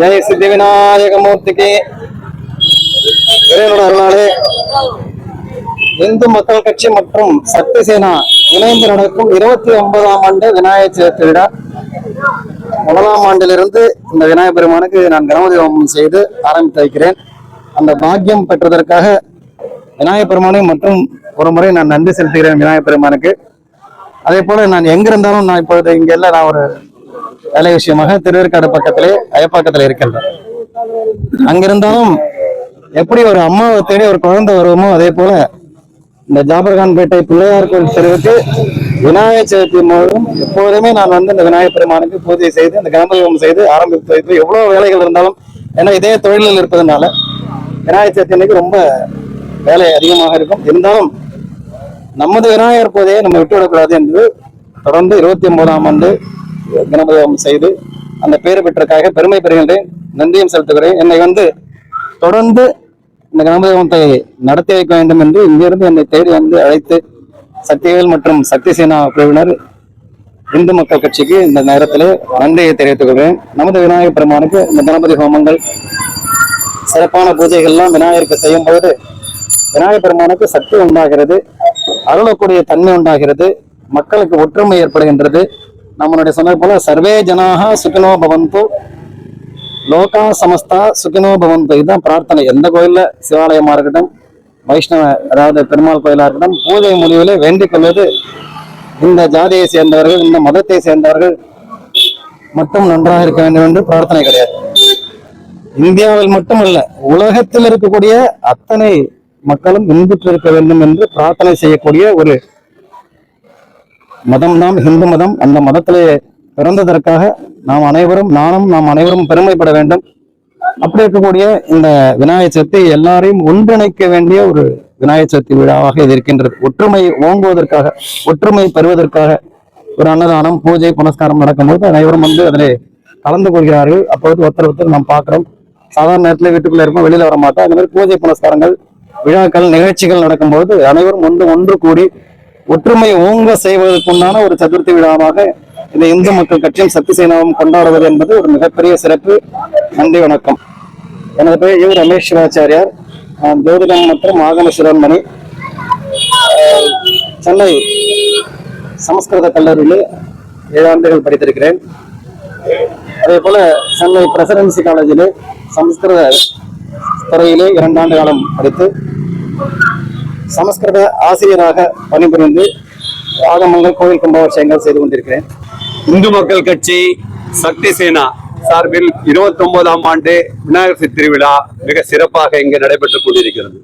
ஜெய சித்தி விநாயகமூர்த்திக்கு இறைவனோட அருளாலே இந்து மக்கள் கட்சி மற்றும் சக்தி சேனா இணைந்து நடக்கும் இருபத்தி ஒன்பதாம் ஆண்டு விநாயகர் சதுர்த்தி விழா. முதலாம் ஆண்டிலிருந்து இந்த விநாயகர் பெருமானுக்கு நான் கணபதி ஹோமம் செய்து ஆரம்பித்து வைக்கிறேன். அந்த பாக்கியம் பெற்றதற்காக விநாயகர் பெருமானை மற்றும் ஒரு முறை நான் நன்றி செலுத்துகிறேன் விநாயகர் பெருமானுக்கு. அதே போல நான் எங்க இருந்தாலும் நான் இப்பொழுது இங்க இல்ல நான் ஒரு வேலை விஷயமாக திருவேற்காடு பக்கத்திலே அயப்பாக்கத்துல இருக்கின்றேன். அங்கிருந்தாலும் எப்படி ஒரு அம்மாவை தேடி ஒரு குழந்தை வருவோமோ அதே போல இந்த ஜாபர்கான்பேட்டை பிள்ளையார் கோயில் தெருவுக்கு விநாயகர் சதுர்த்தி மூலம் எப்போதுமே நான் வந்து இந்த விநாயகர் பெருமானுக்கு பூஜை செய்து இந்த கணபதி செய்து ஆரம்பித்து வைத்து எவ்வளவு வேலைகள் இருந்தாலும் ஏன்னா இதே தொழிலில் இருப்பதனால விநாயகர் சதுர்த்தி அன்னைக்கு ரொம்ப வேலை அதிகமாக இருக்கும். இருந்தாலும் நமது விநாயகர் பூஜையை நம்ம விட்டுவிடக்கூடாது என்று தொடர்ந்து இருபத்தி ஒன்பதாம் ஆண்டு கணபதி செய்து அந்த பேர் பெற்றக்காக பெருமை பெறுகின்றேன். நன்றியும் செலுத்துகிறேன். என்னை வந்து தொடர்ந்து இந்த கணபதி நடத்தி வைக்க வேண்டும் என்று இங்கிருந்து என்னை தேடி வந்து அழைத்து சக்திவேல் மற்றும் சக்தி சேனா குழுவினர் இந்து மக்கள் கட்சிக்கு இந்த நேரத்தில் நன்றியை தெரிவித்துக் கொள்கிறேன். நமது விநாயகர் பெருமானுக்கு இந்த கணபதி ஹோமங்கள் சிறப்பான பூஜைகள்லாம் விநாயகருக்கு செய்யும் பொழுது விநாயகர் பெருமானுக்கு சக்தி உண்டாகிறது அருளக்கூடிய தன்மை உண்டாகிறது மக்களுக்கு ஒற்றுமை ஏற்படுகின்றது. நம்மளுடைய சொன்னது போல சர்வே ஜனாக சுகினோ பவந்தோ லோகா சமஸ்தா சுகினோ பவந்தோ. இதுதான் பிரார்த்தனை. எந்த கோயிலில் சிவாலயமாக இருக்கட்டும் வைஷ்ணவ அதாவது பெருமாள் கோயிலாக இருக்கட்டும் பூஜை முடிவிலே வேண்டிக் கொள்வது இந்த ஜாதியை சேர்ந்தவர்கள் இந்த மதத்தை சேர்ந்தவர்கள் மட்டும் நன்றாக இருக்க வேண்டும் என்று பிரார்த்தனை கிடையாது. இந்தியாவில் மட்டுமல்ல உலகத்தில் இருக்கக்கூடிய அத்தனை மக்களும் இன்புற்று இருக்க வேண்டும் என்று பிரார்த்தனை செய்யக்கூடிய ஒரு மதம் தான் இந்து மதம். அந்த மதத்திலே பிறந்ததற்காக நாம் அனைவரும் நானும் நாம் அனைவரும் பெருமைப்பட வேண்டும். அப்படி இருக்கக்கூடிய இந்த விநாயகர் சதுர்த்தி எல்லாரையும் ஒன்றிணைக்க வேண்டிய ஒரு விநாயகர் சதுர்த்தி விழாவாக இது இருக்கின்றது. ஒற்றுமை ஓங்குவதற்காக ஒற்றுமை பெறுவதற்காக ஒரு அன்னதானம் பூஜை புனஸ்காரம் நடக்கும்போது அனைவரும் வந்து அதில் கலந்து கொள்கிறார்கள். அப்பொழுது ஒருத்தர் ஒருத்தர் நாம் பார்க்குறோம். சாதாரண நேரத்தில் வீட்டுக்குள்ளே இருப்போம் வெளியில வர மாட்டோம் அந்த மாதிரி பூஜை புனஸ்காரங்கள் விழாக்கள் நிகழ்ச்சிகள் நடக்கும்போது அனைவரும் ஒன்று ஒன்று கூடி ஒற்றுமை ஓங்க செய்வதற்குண்டான ஒரு சதுர்த்தி விழாவாக இந்த இந்து மக்கள் கட்சியும் சக்தி சேனாவும் கொண்டாடுவது என்பது ஒரு மிகப்பெரிய சிறப்பு. நன்றி வணக்கம். எனது பெயர் யு. ரமேஷ் சிவாச்சாரியார் ஜோதிடம் மற்றும் ஆகம சிரோன்மணி. சென்னை சமஸ்கிருத கல்லூரியில் ஏழாண்டுகள் படித்திருக்கிறேன். அதே போல சென்னை பிரசிடென்சி காலேஜில் சமஸ்கிருத துறையிலே இரண்டாண்டு காலம் படித்து சமஸ்கிருத ஆசிரியராக பணிபுரிந்து ஆகமங்கள் கோவில் கும்பாபிஷேகங்கள் செய்து கொண்டிருக்கிறேன். இந்து மக்கள் கட்சி சக்தி சேனா சார்பில் இருபத்தி ஒன்பதாம் ஆண்டு விநாயகர் சதுர்த்தி திருவிழா மிக சிறப்பாக இங்கு நடைபெற்றுக் கொண்டிருக்கிறது.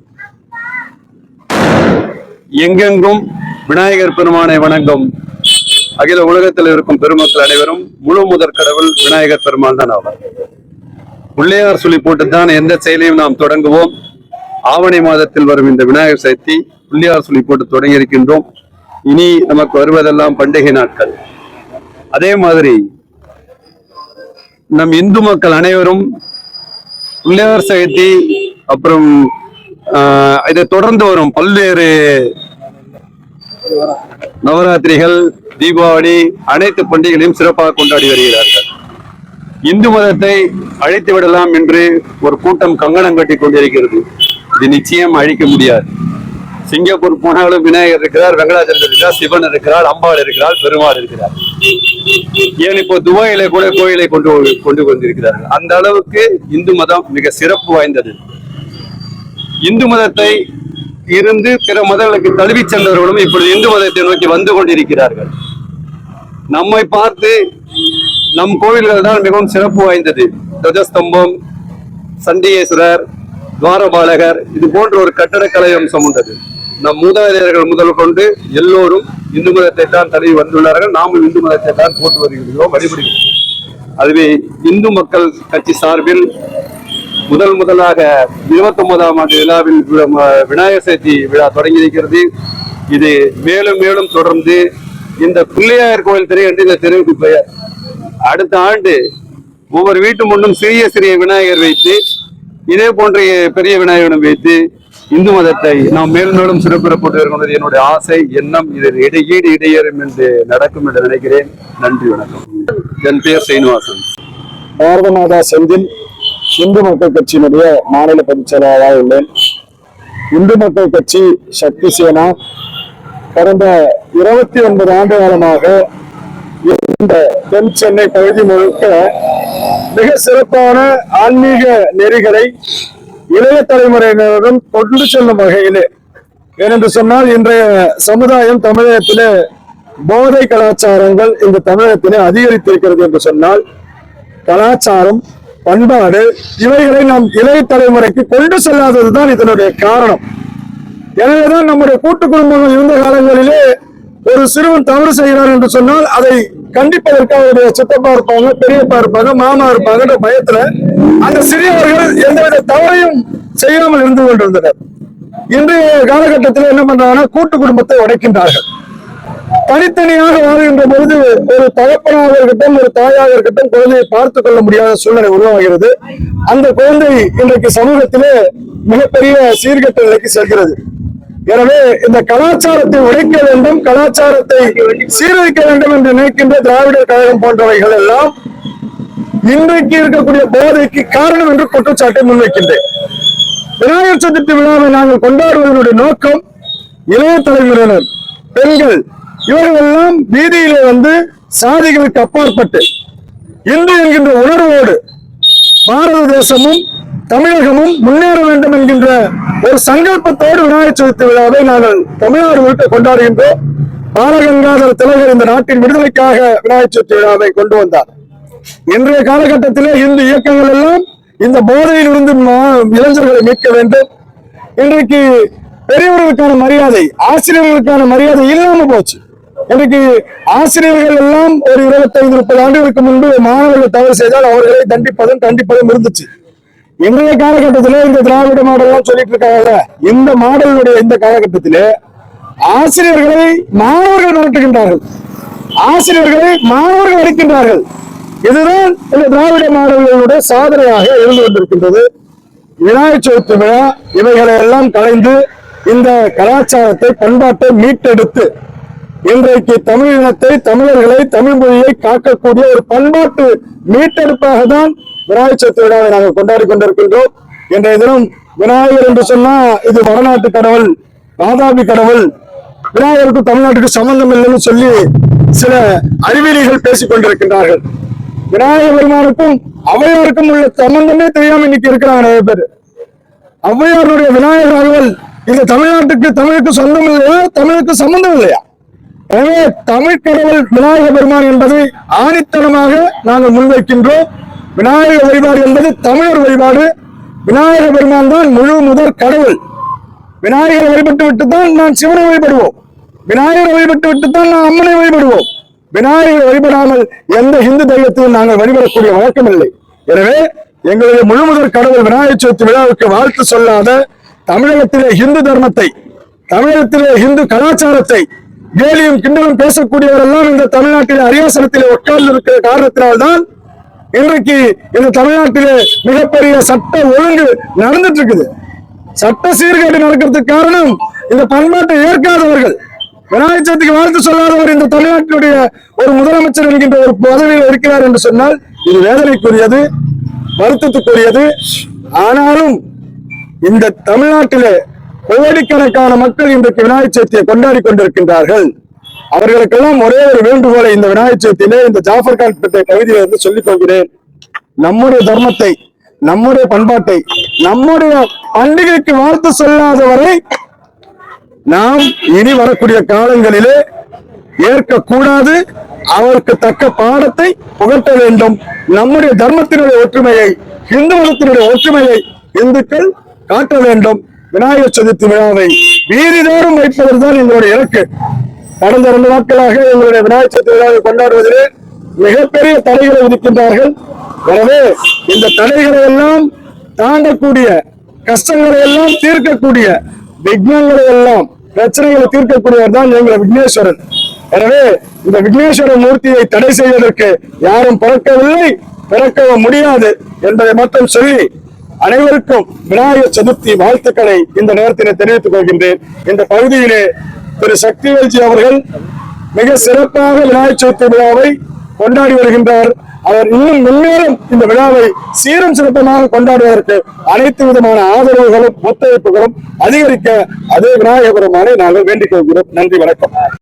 எங்கெங்கும் விநாயகர் பெருமானை வணங்கும் அகில உலகத்தில் இருக்கும் பெருமக்கள் அனைவரும் முழு முதற் கடவுள் விநாயகர் பெருமான் தான் ஆவார். உள்ளேயார் சொல்லி போட்டுத்தான் எந்த செயலையும் நாம் தொடங்குவோம். ஆவணி மாதத்தில் வரும் இந்த விநாயகர் சதுர்த்தி புள்ளியார் சொல்லி போட்டு தொடங்கி இருக்கின்றோம். இனி நமக்கு வருவதெல்லாம் பண்டிகை நாட்கள். அதே மாதிரி நம் இந்து மக்கள் அனைவரும் பிள்ளையார் சதுர்த்தி அப்புறம் ஆஹ், இதை தொடர்ந்து வரும் பல்வேறு நவராத்திரிகள் தீபாவளி அனைத்து பண்டிகைகளையும் சிறப்பாக கொண்டாடி வருகிறார்கள். இந்து மதத்தை அழைத்து விடலாம் என்று ஒரு கூட்டம் கங்கணம் கட்டி கொண்டிருக்கிறது. இது நிச்சயம் அழிக்க முடியாது. சிங்கப்பூர் போனாலும் விநாயகர் இருக்கிறார் வெங்கடாச்சலர் இருக்கிறார் சிவன் இருக்கிறார் அம்பாள் இருக்கிறார் பெருமாள் இருக்கிறார். ஏன் இப்போ துபாயில கூட கோயிலை கொண்டு கொண்டு வந்திருக்கிறார்கள்? அந்த அளவுக்கு இந்து மதம் மிக சிறப்பு வாய்ந்தது. இந்து மதத்தை இருந்து பிற மதங்களுக்கு தழுவி சென்றவர்களும் இப்பொழுது இந்து மதத்தை நோக்கி வந்து கொண்டிருக்கிறார்கள். நம்மை பார்த்து நம் கோவில்கள் தான் மிகவும் சிறப்பு வாய்ந்தது. துவஜஸ்தம்பம் சண்டிகேஸ்வரர் துவாரபாலகர் இது போன்ற ஒரு கட்டடக்கலை அம்சம் உண்டது. நம் மூதாதையர்கள் முதல் கொண்டு எல்லோரும் இந்து மதத்தை தான் தழுவி வந்துள்ளார்கள். நாமும் இந்து மதத்தை தான் போட்டு வருகிறோம் வழிபடுகிறோம். அதுவே இந்து மக்கள் கட்சி சார்பில் முதல் முதலாக இருபத்தி ஒன்பதாம் ஆண்டு விழாவில் விநாயகர் சதுர்த்தி விழா தொடங்கி இருக்கிறது. இது மேலும் மேலும் தொடர்ந்து இந்த பிள்ளையார் கோயில் தெரு என்று இந்த தெருவுக்கு பெயர். அடுத்த ஆண்டு ஒவ்வொரு வீட்டு முன்னும் சிறிய சிறிய விநாயகர் வைத்து இதே போன்ற பெரிய விநாயகனும் வைத்து இந்து மதத்தை நாம் மேலும் மேலும் சிறப்பிடப்பட்டு வருகிறது என்னுடைய ஆசை எண்ணம் இதில் இடையீடு இடையேறும் என்று நடக்கும் என்று நினைக்கிறேன். நன்றி வணக்கம். என் பெயர் சீனிவாசன். பாரத மாதா செந்தில் இந்து மக்கள் கட்சியினுடைய மாநில பொதுச் செயலாளராக உள்ளேன். இந்து மக்கள் கட்சி சக்தி சேனா கடந்த இருபத்தி ஒன்பது ஆண்டு காலமாக இந்த தென் சென்னை பகுதி முழுக்க மிக சிறப்பான ஆன்மீக நெறிகளை இளைய தலைமுறையினரிடம் கொண்டு செல்லும் வகையிலே. ஏனென்று சொன்னால் இன்றைய சமுதாயம் தமிழகத்திலே போதை கலாச்சாரங்கள் இந்த தமிழகத்திலே அதிகரித்திருக்கிறது என்று சொன்னால் கலாச்சாரம் பண்பாடு இவைகளை நாம் இளைய தலைமுறைக்கு கொண்டு செல்லாததுதான் இதனுடைய காரணம். எனவேதான் நம்முடைய கூட்டு குடும்பங்கள் இருந்த காலங்களிலே ஒரு சிறுவன் தவறு செய்கிறார் என்று சொன்னால் அதை கண்டிப்பதற்கு அவருடைய சித்தப்பா இருப்பாங்க பெரியப்பா இருப்பாங்க மாமா இருப்பாங்கன்ற பயத்துல அந்த சிறியவர்கள் எந்தவித தவறையும் செய்யாமல் இருந்து கொண்டிருந்தனர். இன்றைய காலகட்டத்தில் என்ன பண்றாங்கன்னா கூட்டு குடும்பத்தை உடைக்கின்றார்கள். தனித்தனியாக வாழ்கின்ற பொழுது ஒரு தகப்பனாக இருக்கட்டும் ஒரு தாயாக இருக்கட்டும் குழந்தையை பார்த்துக் கொள்ள முடியாத சூழ்நிலை உருவாகிறது. அந்த குழந்தை இன்றைக்கு சமூகத்திலே மிகப்பெரிய சீர்கெட்ட நிலைக்கு செல்கிறது. எனவே இந்த கலாச்சாரத்தை உடைக்க வேண்டும் கலாச்சாரத்தை சீரழிக்க வேண்டும் என்று நினைக்கின்ற திராவிடர் கழகம் போன்றவைகள் எல்லாம் இன்றைக்கு இருக்கக்கூடிய போதைக்கு காரணம் என்று குற்றச்சாட்டை முன்வைக்கின்றேன். விநாயகர் சதுர்த்தி விழாவை நாங்கள் கொண்டாடுவதனுடைய நோக்கம் இளைய தலைமுறையினர் பெண்கள் இவர்கள் எல்லாம் வீதியிலே வந்து சாதிகளுக்கு அப்பாற்பட்டு இந்து என்கின்ற உணர்வோடு பாரத தேசமும் தமிழகமும் முன்னேற வேண்டும் என்கின்ற ஒரு சங்கல்பத்தோடு விநாயகர் சதுர்த்தி விழாவை நாங்கள் தமிழ்நாடு கொண்டாடுகின்றோம். பாலகங்காதர திலகர் இந்த நாட்டின் விடுதலைக்காக விநாயகர் சதுர்த்தி விழாவை கொண்டு வந்தார். இன்றைய காலகட்டத்திலே இந்து இயக்கங்கள் எல்லாம் இந்த போதையில் இருந்து மா- இளைஞர்களை மீட்க வேண்டும். இன்றைக்கு பெரியவர்களுக்கான மரியாதை ஆசிரியர்களுக்கான மரியாதை இல்லாம போச்சு. இன்றைக்கு ஆசிரியர்கள் எல்லாம் ஒரு இருபத்தைந்து முப்பது ஆண்டுகளுக்கு முன்பு மாணவர்கள் தவறு செய்தால் அவர்களை தண்டிப்பதும் கண்டிப்பதும் இருந்துச்சு. இன்றைய காலகட்டத்திலே இந்த திராவிட மாடல்லாம் சொல்லிட்டு இருக்காங்க இந்த மாடலுடைய இந்த காலகட்டத்தில் ஆசிரியர்களை மாணவர்கள் மிரட்டுகின்றார்கள். ஆசிரியர்களை மாணவர்கள் அளிக்கின்றார்கள் இதுதான் இந்த திராவிட மாணவர்களுடைய சாதனையாக இருந்து கொண்டிருக்கின்றது விநாயகர் சதுர்த்தி விழா இவைகளை எல்லாம் கலைந்து இந்த கலாச்சாரத்தை பண்பாட்டை மீட்டெடுத்து இன்றைக்கு தமிழ் இனத்தை தமிழர்களை தமிழ் மொழியை காக்கக்கூடிய ஒரு பண்பாட்டு மீட்டெடுப்பாக தான் விநாயகர் சதுர்த்தி விழாவை நாங்கள் கொண்டாடி கொண்டிருக்கின்றோம். இன்றைய தினம் விநாயகர் என்று சொன்னா இது வடநாட்டு கடவுள் வாதாபி கடவுள். விநாயகருக்கும் தமிழ்நாட்டுக்கு சம்பந்தம் இல்லைன்னு சொல்லி சில அறிவியலிகள் பேசிக் கொண்டிருக்கின்றார்கள். விநாயகர் பெருமானுக்கும் ஔவையாருக்கும் உள்ள சம்பந்தமே தெரியாம இன்னைக்கு இருக்கிறாங்க நிறைய பேர். ஔவையாருடைய விநாயகர் அலுவல் இந்த தமிழ்நாட்டுக்கு தமிழுக்கு சொந்தம் இல்லையா? தமிழுக்கு சம்பந்தம் இல்லையா? எனவே தமிழ் கடவுள் விநாயக பெருமான் என்பதை ஆணித்தனமாக நாங்கள் முன்வைக்கின்றோம். விநாயகர் வழிபாடு என்பது தமிழர் வழிபாடு. விநாயகர் பெருமான் தான் முழு முதற் கடவுள். விநாயகரை வழிபட்டு விட்டு தான் நான் சிவனை வழிபடுவோம். விநாயகரை வழிபட்டு விட்டுத்தான் நான் அம்மனை வழிபடுவோம். விநாயகரை வழிபடாமல் எந்த இந்து தெய்வத்தையும் நாங்கள் வழிபடக்கூடிய வழக்கம் இல்லை. எனவே எங்களுடைய முழுமுதற் கடவுள் விநாயகர் சதுர்த்தி விழாவுக்கு வாழ்த்து சொல்லாத தமிழகத்திலே இந்து தர்மத்தை தமிழகத்திலே இந்து கலாச்சாரத்தை கேலியும் கிண்டலும் பேசக்கூடியவரெல்லாம் இந்த தமிழ்நாட்டில் அரியாசனத்திலே உட்கார்ந்து இருக்கிற காரணத்தினால்தான் இன்றைக்கு இந்த தமிழ்நாட்டிலே மிகப்பெரிய சட்ட ஒழுங்கு நடந்துட்டு இருக்குது சட்ட சீர்கேடு நடக்கிறதுக்கு காரணம் இந்த பண்பாட்டை ஏற்காதவர்கள். விநாயகர் சதுர்த்திக்கு வாழ்த்து சொல்லாதவர் இந்த தமிழ்நாட்டினுடைய ஒரு முதலமைச்சர் என்கின்ற ஒரு பதவியில் இருக்கிறார் என்று சொன்னால் இது வேதனைக்குரியது வருத்தத்துக்குரியது. ஆனாலும் இந்த தமிழ்நாட்டிலே கோடிக்கணக்கான மக்கள் இன்றைக்கு விநாயகர் சதுர்த்தியை கொண்டாடி கொண்டிருக்கின்றார்கள். அவர்களுக்கெல்லாம் ஒரே ஒரு வேண்டுகோளை இந்த விநாயகர் சதுர்த்தியிலே இந்த ஜாஃபர் கான் பெற்ற வந்து சொல்லிக் கொள்கிறேன். நம்முடைய தர்மத்தை நம்முடைய பண்பாட்டை நம்முடைய பண்டிகைக்கு வாழ்த்து சொல்லாதவரை நாம் இனி வரக்கூடிய காலங்களிலே ஏற்கக்கூடாது. அவருக்கு தக்க பாடத்தை புகட்ட வேண்டும். நம்முடைய தர்மத்தினுடைய ஒற்றுமையை இந்து மதத்தினுடைய ஒற்றுமையை இந்துக்கள் காட்ட வேண்டும். விநாயகர் சதுர்த்தி விழாவை வீதிதோறும் வைப்பதுதான் எங்களுடைய இலக்கு. கடந்த இரண்டு நாட்களாக எங்களுடைய விநாயகர் சதுர்த்தி விழாவை கொண்டாடுவதிலே மிகப்பெரிய தடைகளை விதிக்கின்றார்கள். எனவே இந்த தடைகளை எல்லாம் தாண்டக்கூடிய கஷ்டங்களை எல்லாம் தீர்க்கக்கூடிய விக்னங்களை எல்லாம் பிரச்சனைகளை தீர்க்கக்கூடியவர் தான் எங்கள் விக்னேஸ்வரன். எனவே இந்த விக்னேஸ்வர மூர்த்தியை தடை செய்வதற்கு யாரும் பிறக்கவில்லை பிறக்கவும் முடியாது என்பதை மட்டும் சொல்லி அனைவருக்கும் விநாயகர் சதுர்த்தி வாழ்த்துக்களை இந்த நேரத்திலே தெரிவித்துக் கொள்கின்றேன். இந்த பகுதியிலே திரு சக்திவேல்ஜி அவர்கள் மிக சிறப்பாக விநாயகர் சதுர்த்தி விழாவை கொண்டாடி வருகின்றார். அவர் இன்னும் முன்னேறும் இந்த விழாவை சீரும் சிறப்பமாக கொண்டாடுவதற்கு அனைத்து விதமான ஆதரவுகளும் ஒத்துழைப்புகளும் அதிகரிக்க அதே விநாயகபெருமானை நாங்கள் வேண்டிக் கொள்கிறோம். நன்றி வணக்கம்.